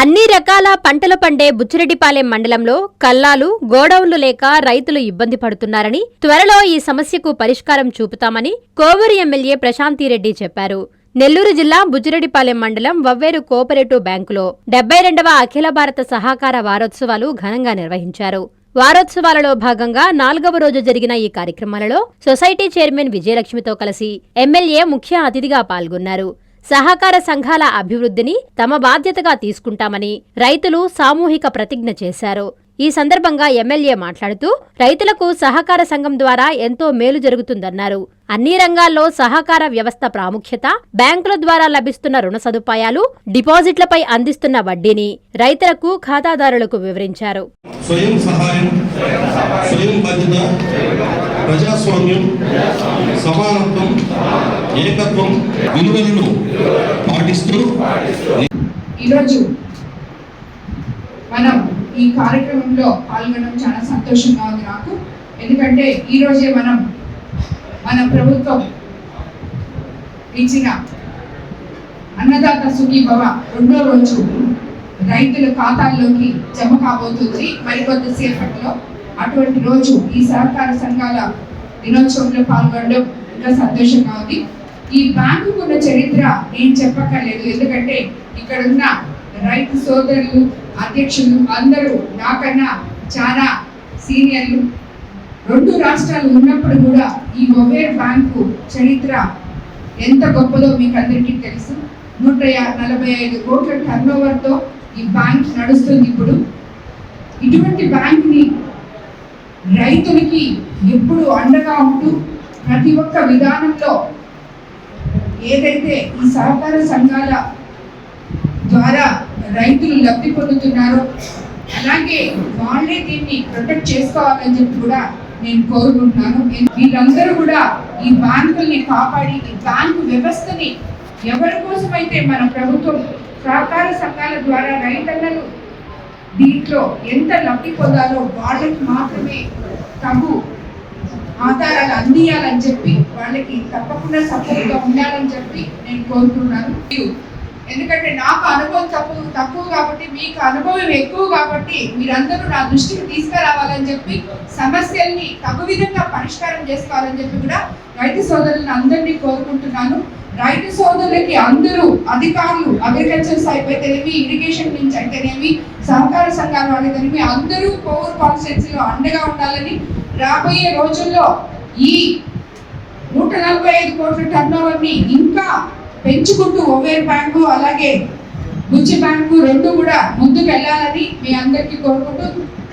అన్ని రకాల పంటలు పండే బుచ్చిరెడ్డిపాలెం మండలంలో కల్లాలు గోడౌన్లు లేక రైతులు ఇబ్బంది పడుతున్నారని త్వరలో ఈ సమస్యకు పరిష్కారం చూపుతామని కోవూరు ఎమ్మెల్యే ప్రశాంతిరెడ్డి చెప్పారు. నెల్లూరు జిల్లా బుచ్చిరెడ్డిపాలెం మండలం వవ్వేరు కోఆపరేటివ్ బ్యాంకులో డెబ్బై రెండవ అఖిల భారత సహకార వారోత్సవాలు ఘనంగా నిర్వహించారు. వారోత్సవాలలో భాగంగా నాలుగవ రోజు జరిగిన ఈ కార్యక్రమాలలో సొసైటీ చైర్మన్ విజయలక్ష్మితో కలిసి ఎమ్మెల్యే ముఖ్య అతిథిగా పాల్గొన్నారు. సహకార సంఘాల అభివృద్ధిని తమ బాధ్యతగా తీసుకుంటామని రైతులు సామూహిక ప్రతిజ్ఞ చేశారు. ఈ సందర్భంగా ఎమ్మెల్యే మాట్లాడుతూ రైతులకు సహకార సంఘం ద్వారా ఎంతో మేలు జరుగుతుందన్నారు. అన్ని రంగాల్లో సహకార వ్యవస్థ ప్రాముఖ్యత బ్యాంకుల ద్వారా లభిస్తున్న రుణ సదుపాయాలు డిపాజిట్లపై అందిస్తున్న వడ్డీని రైతులకు ఖాతాదారులకు వివరించారు. స్వయం సహాయం స్వయం ప్రజాస్వామ్యం సమానత్వం ఏకత్వం విలువలను పాటిస్తూ ఈరోజు మనం ఈ కార్యక్రమంలో పాల్గొనడం చాలా సంతోషంగా ఉంది నాకు. ఎందుకంటే ఈ రోజే మనం మన ప్రభుత్వం ఇచ్చిన అన్నదాత సుఖీ భవ రెండో రోజు రైతుల ఖాతాల్లోకి జమ కాబోతుంది. మరికొద్దిసేపట్లో అటువంటి రోజు ఈ సహకార సంఘాల దినోత్సవంలో పాల్గొనడం ఇంకా సంతోషంగా ఉంది. ఈ బ్యాంకు ఉన్న చరిత్ర నేను చెప్పక్కర్లేదు. ఎందుకంటే ఇక్కడ ఉన్న రైతు సోదరులు అధ్యక్షులు అందరూ నాకన్నా చాలా సీనియర్లు. రెండు రాష్ట్రాలు ఉన్నప్పుడు కూడా ఈ మొబైల్ బ్యాంకు చరిత్ర ఎంత గొప్పదో మీకు అందరికీ తెలుసు. నూట నలభై ఐదు కోట్ల టర్న్ ఓవర్తో ఈ బ్యాంక్ నడుస్తుంది ఇప్పుడు. ఇటువంటి బ్యాంక్ని రైతులకి ఎప్పుడు అండగా ఉంటూ ప్రతి ఒక్క విధానంలో ఏదైతే ఈ సహకార సంఘాల ద్వారా రైతులు లబ్ధి పొందుతున్నారో అలాగే వాళ్ళే దీన్ని ప్రొటెక్ట్ చేసుకోవాలని చెప్పి కూడా నేను కోరుకుంటున్నాను. వీళ్ళందరూ కూడా ఈ బ్యాంకుల్ని కాపాడి ఈ బ్యాంకు వ్యవస్థని ఎవరి కోసమైతే మన ప్రభుత్వం సహకార సంఘాల ద్వారా రైతన్నలు దీంట్లో ఎంత లబ్ధి పొందాలో వాళ్ళకి మాత్రమే తగు ఆధారాలు అందియాలని చెప్పి వాళ్ళకి తప్పకుండా సపోర్ట్గా ఉండాలని చెప్పి నేను కోరుతున్నాను. ఎందుకంటే నాకు అనుభవం తక్కువ తక్కువ కాబట్టి మీకు అనుభవం ఎక్కువ కాబట్టి మీరందరూ నా దృష్టికి తీసుకురావాలని చెప్పి సమస్యల్ని తగు విధంగా పరిష్కారం చేసుకోవాలని చెప్పి కూడా రైతు సోదరులను అందరినీ కోరుకుంటున్నాను. రైతు సోదరులకి అందరూ అధికారులు అగ్రికల్చర్ సైప్ అయితేనేమి ఇరిగేషన్ నుంచి అయితేనేమి సహకార సంఘాల వాళ్ళైతేనేమి అందరూ పవర్ కాన్స్టిట్యున్సీలో అండగా ఉండాలని రాబోయే రోజుల్లో ఈ నూట నలభై ఐదు కోట్ల టర్న్ ఇంకా పెంచుకుంటూ ఒవేర్ బ్యాంకు అలాగే గుచ్చి బ్యాంకు రెండు కూడా ముందుకు వెళ్ళాలని మీ అందరికీ కోరుకుంటూ